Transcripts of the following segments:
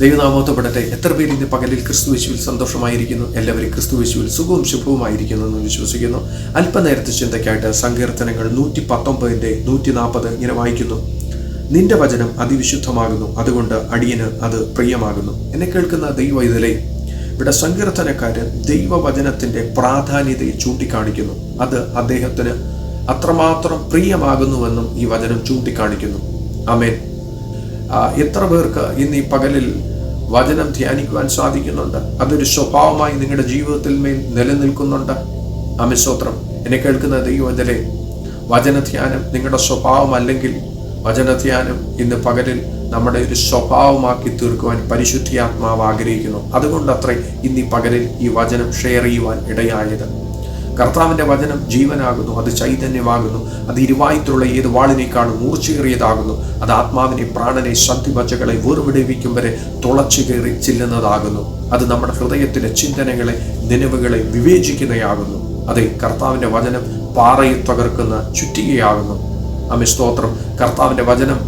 ദൈവനാമോത്തപ്പെടട്ടെ എത്ര പേര് ഇന്ന് പകലിൽ ക്രിസ്തു വിശുവിൽ സന്തോഷമായിരിക്കുന്നു? എല്ലാവരും ക്രിസ്തു വിശുവിൽ സുഖവും ശുഭവുമായിരിക്കുന്നു എന്ന് വിശ്വസിക്കുന്നു. അല്പനേരത്തെ ചിന്തയ്ക്കായിട്ട് സങ്കീർത്തനങ്ങൾ നൂറ്റി പത്തൊമ്പതിന്റെ നൂറ്റി നാൽപ്പത് ഇങ്ങനെ വായിക്കുന്നു. നിന്റെ വചനം അതിവിശുദ്ധമാകുന്നു. അതുകൊണ്ട് അടിയന് അത് പ്രിയമാകുന്നു. എന്നെ കേൾക്കുന്ന ദൈവ ഇതിലെ ഇവിടെ സങ്കീർത്തനക്കാരൻ ദൈവവചനത്തിന്റെ പ്രാധാന്യതയെ ചൂണ്ടിക്കാണിക്കുന്നു. അത് അദ്ദേഹത്തിന് അത്രമാത്രം പ്രിയമാകുന്നുവെന്നും ഈ വചനം ചൂണ്ടിക്കാണിക്കുന്നു. അമേൻ എത്ര പേർക്ക് ഇന്ന് ഈ പകലിൽ വചനം ധ്യാനിക്കുവാൻ സാധിക്കുന്നുണ്ട്. അതൊരു സ്വഭാവമായി നിങ്ങളുടെ ജീവിതത്തിൽ മേൽ നിലനിൽക്കുന്നുണ്ട്. അമിസ്തോത്രം എന്നെ കേൾക്കുന്ന ദൈവത്തിലെ വചനധ്യാനം നിങ്ങളുടെ സ്വഭാവമല്ലെങ്കിൽ വചനധ്യാനം ഇന്ന് പകലിൽ നമ്മുടെ ഒരു സ്വഭാവമാക്കി തീർക്കുവാൻ പരിശുദ്ധിയാത്മാവ് ആഗ്രഹിക്കുന്നു. അതുകൊണ്ടത്രേ ഇന്ന് ഈ പകലിൽ ഈ വചനം ഷെയർ ചെയ്യുവാൻ ഇടയായത്. കർത്താവിന്റെ വചനം ജീവനാകുന്നു അത് ചൈതന്യമാകുന്നു അത് ഇരുവായത്തുള്ള ഏത് വാളിനേക്കാളും മൂർച്ചയേറിയതാകുന്നു അത് ആത്മാവിനെ പ്രാണനെ ശക്തി പച്ചകളെ വേർവിടിവിക്കും വരെ തുളച്ചു കയറി ചെല്ലുന്നതാകുന്നു. അത് നമ്മുടെ ഹൃദയത്തിലെ ചിന്തനകളെ നിലവുകളെ വിവേചിക്കുന്നയാകുന്നു. അതെ കർത്താവിന്റെ വചനം പാറയെ തകർക്കുന്ന ചുറ്റികയാകുന്നു. അമി സ്തോത്രം. കർത്താവിന്റെ വചനം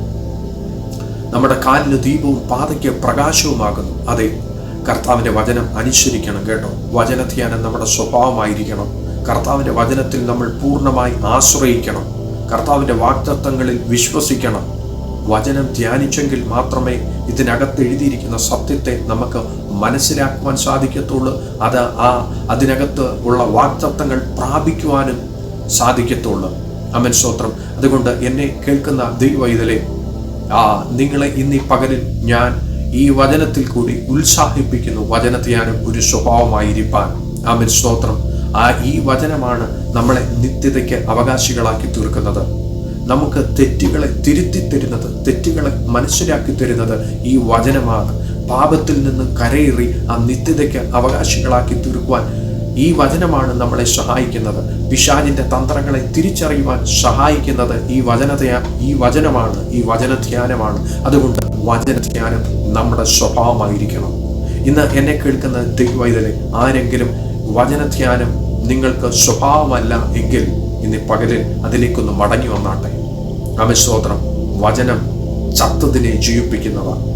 നമ്മുടെ കാലിന് ദീപവും പാതയ്ക്ക് പ്രകാശവുമാകുന്നു. അതെ കർത്താവിന്റെ വചനം അനുസരിക്കണം കേട്ടോ. വചനധ്യാനം നമ്മുടെ സ്വഭാവമായിരിക്കണം. കർത്താവിന്റെ വചനത്തിൽ നമ്മൾ പൂർണമായി ആശ്രയിക്കണം. കർത്താവിന്റെ വാക്തത്വങ്ങളിൽ വിശ്വസിക്കണം. വചനം ധ്യാനിച്ചെങ്കിൽ മാത്രമേ ഇതിനകത്ത് എഴുതിയിരിക്കുന്ന സത്യത്തെ നമുക്ക് മനസ്സിലാക്കുവാൻ സാധിക്കത്തുള്ളൂ. അത് ആ അതിനകത്ത് ഉള്ള വാക്തത്വങ്ങൾ പ്രാപിക്കുവാനും സാധിക്കത്തുള്ളൂ. അമൻ സ്തോത്രം. അതുകൊണ്ട് എന്നെ കേൾക്കുന്ന ദൈവ ഇതിലെ ആ നിങ്ങളെ ഇന്ന് പകലിൽ ഞാൻ ഈ വചനത്തിൽ കൂടി ഉത്സാഹിപ്പിക്കുന്നു. വചനധ്യാനം ഒരു സ്വഭാവമായിരിക്കാൻ അമൻ സ്തോത്രം. ആ ഈ വചനമാണ് നമ്മളെ നിത്യതയ്ക്ക് അവകാശികളാക്കി തീർക്കുന്നത്. നമുക്ക് തെറ്റുകളെ തിരുത്തി തരുന്നത് തെറ്റുകളെ മനസ്സിലാക്കി തരുന്നത് ഈ വചനമാണ്. പാപത്തിൽ നിന്ന് കരയേറി ആ നിത്യതയ്ക്ക് അവകാശികളാക്കി തീർക്കുവാൻ ഈ വചനമാണ് നമ്മളെ സഹായിക്കുന്നത്. പിശാചിന്റെ തന്ത്രങ്ങളെ തിരിച്ചറിയുവാൻ സഹായിക്കുന്നത് ഈ വചനതയാ ഈ വചനമാണ് ഈ വചനധ്യാനമാണ്. അതുകൊണ്ട് വചനധ്യാനം നമ്മുടെ സ്വഭാവമായിരിക്കണം. ഇന്ന് എന്നെ കേൾക്കുന്ന ദൈവവൈതലെ ആരെങ്കിലും വചനധ്യാനം നിങ്ങൾക്ക് സ്വഭാവമല്ല എങ്കിൽ ഇന്ന് പകലിൽ അതിലേക്കൊന്ന് മടങ്ങി വന്നാട്ടെ. അമിസ്തോത്രം വചനം ചത്തതിനെ ജീവിപ്പിക്കുന്നതാണ്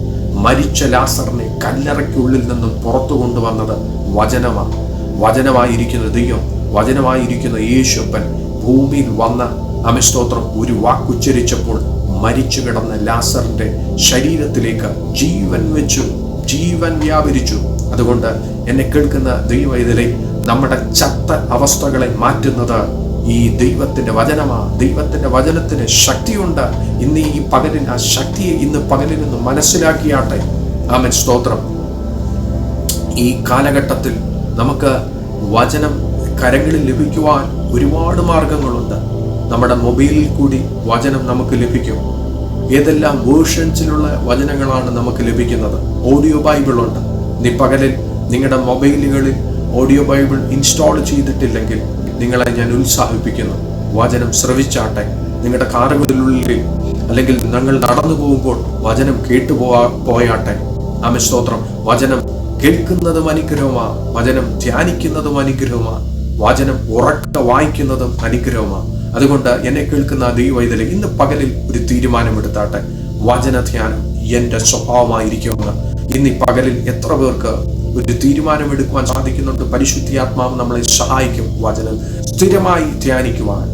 മരിച്ച ലാസറിനെ കല്ലറയ്ക്കുള്ളിൽ നിന്നും പുറത്തു കൊണ്ടുവന്നത് വചനമാണ് വചനമായിരിക്കുന്ന ദൈവം വചനമായിരിക്കുന്ന യേശുപ്പൻ ഭൂമിയിൽ വന്ന അമിസ്തോത്രം ഒരു വാക്കുച്ചരിച്ചപ്പോൾ മരിച്ചു കിടന്ന ലാസറിന്റെ ശരീരത്തിലേക്ക് ജീവൻ വെച്ചു ജീവൻ വ്യാപരിച്ചു. അതുകൊണ്ട് എന്നെ കേൾക്കുന്ന ദൈവ ഇതിലെ നമ്മുടെ ചത്ത അവസ്ഥകളെ മാറ്റുന്നത് ഈ ദൈവത്തിന്റെ വചനമാ. ദൈവത്തിന്റെ വചനത്തിന് ശക്തിയുണ്ട്. ഇന്ന് ഈ പകലിന് ആ ശക്തിയെ ഇന്ന് പകലിൽ നിന്ന് മനസ്സിലാക്കിയാട്ടെ. ആമൻ. സ്തോത്രം. ഈ കാലഘട്ടത്തിൽ നമുക്ക് വചനം കരങ്ങളിൽ ലഭിക്കുവാൻ ഒരുപാട് മാർഗങ്ങളുണ്ട്. നമ്മുടെ മൊബൈലിൽ കൂടി വചനം നമുക്ക് ലഭിക്കും. ഏതെല്ലാം വേർഷൻസിലുള്ള വചനങ്ങളാണ് നമുക്ക് ലഭിക്കുന്നത്? ഓഡിയോ ബൈബിൾ ഉണ്ട് നീ പകലിൽ നിങ്ങളുടെ മൊബൈലുകളിൽ ഓഡിയോ ബൈബിൾ ഇൻസ്റ്റാൾ ചെയ്തിട്ടില്ലെങ്കിൽ നിങ്ങളെ ഞാൻ ഉത്സാഹിപ്പിക്കുന്നു. വചനം ശ്രവിച്ചാട്ടെ. നിങ്ങളുടെ കാറുകളിലുള്ളിൽ അല്ലെങ്കിൽ നിങ്ങൾ നടന്നു പോകുമ്പോൾ വചനം കേട്ടു പോവാ പോയാട്ടെ. ആമ സ്തോത്രം. വചനം കേൾക്കുന്നതും അനുഗ്രഹമാ. വചനം ധ്യാനിക്കുന്നതും അനുഗ്രഹമാ. വചനം ഉറക്ക വായിക്കുന്നതും അനുഗ്രഹമാ. അതുകൊണ്ട് എന്നെ കേൾക്കുന്ന ദൈവവൈതൽ ഇന്ന് പകലിൽ ഒരു തീരുമാനമെടുത്താട്ടെ. വചനധ്യാനം എന്റെ സ്വഭാവമായിരിക്കുമെന്ന്. ഇന്ന് ഈ പകലിൽ എത്ര പേർക്ക് ഒരു തീരുമാനമെടുക്കുവാൻ സാധിക്കുന്നുണ്ട്. പരിശുദ്ധിയാത്മാവ് നമ്മളെ സഹായിക്കും. വചനം സ്ഥിരമായി ധ്യാനിക്കുവാൻ.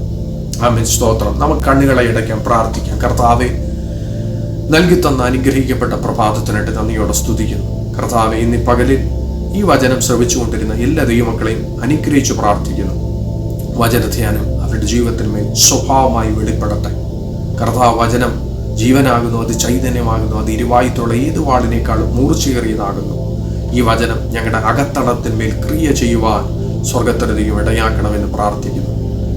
ആമേൻ. സ്തോത്രം. നമുക്ക് കണ്ണുകളെ ഇടയ്ക്കാം പ്രാർത്ഥിക്കാം. കർത്താവെ നൽകി തന്ന അനുഗ്രഹിക്കപ്പെട്ട പ്രഭാതത്തിനായിട്ട് നന്ദിയോടെ സ്തുതിക്കുന്നു. കർത്താവെ ഇന്ന് പകലിൽ ഈ വചനം ശ്രവിച്ചുകൊണ്ടിരുന്ന എല്ലാ ദൈവമക്കളെയും അനുഗ്രഹിച്ചു പ്രാർത്ഥിക്കുന്നു. വചനധ്യാനം അവരുടെ ജീവിതത്തിന്മേൽ സ്വഭാവമായി വെളിപ്പെടട്ടെ. കർത്താവ് വചനം ജീവനാകുന്നു അത് ചൈതന്യമാകുന്നു അത് ഇരുവായുത്തുള്ള ഏത് വാളിനേക്കാളും മൂർച്ചയേറിയതാകുന്നു. ഈ വചനം ഞങ്ങളുടെ അകത്തടത്തിന്മേൽ ക്രിയ ചെയ്യുവാൻ സ്വർഗത്തിനധികം ഇടയാക്കണമെന്ന് പ്രാർത്ഥിക്കുന്നു.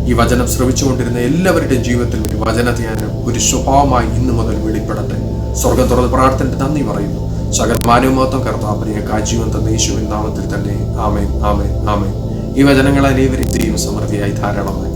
ഈ വചനം ശ്രവിച്ചുകൊണ്ടിരുന്ന എല്ലാവരുടെയും ജീവിതത്തിൽ ഒരു വചനധ്യാനം ഒരു സ്വഭാവമായി ഇന്നു മുതൽ വെളിപ്പെടട്ടെ. സ്വർഗം തുറന്ന് പ്രാർത്ഥനയുടെ നന്ദി പറയുന്നു. സകല മാനവമത്വം കർത്താപ്പനെ കാജീവൻ തന്ന യേശുവിൻ നാമത്തിൽ തന്നെ ആമേൻ ആമേൻ ആമേൻ. ഈ വചനങ്ങൾ അനേവരും ദൈവം സമൃദ്ധിയായി ധാരാളമായി.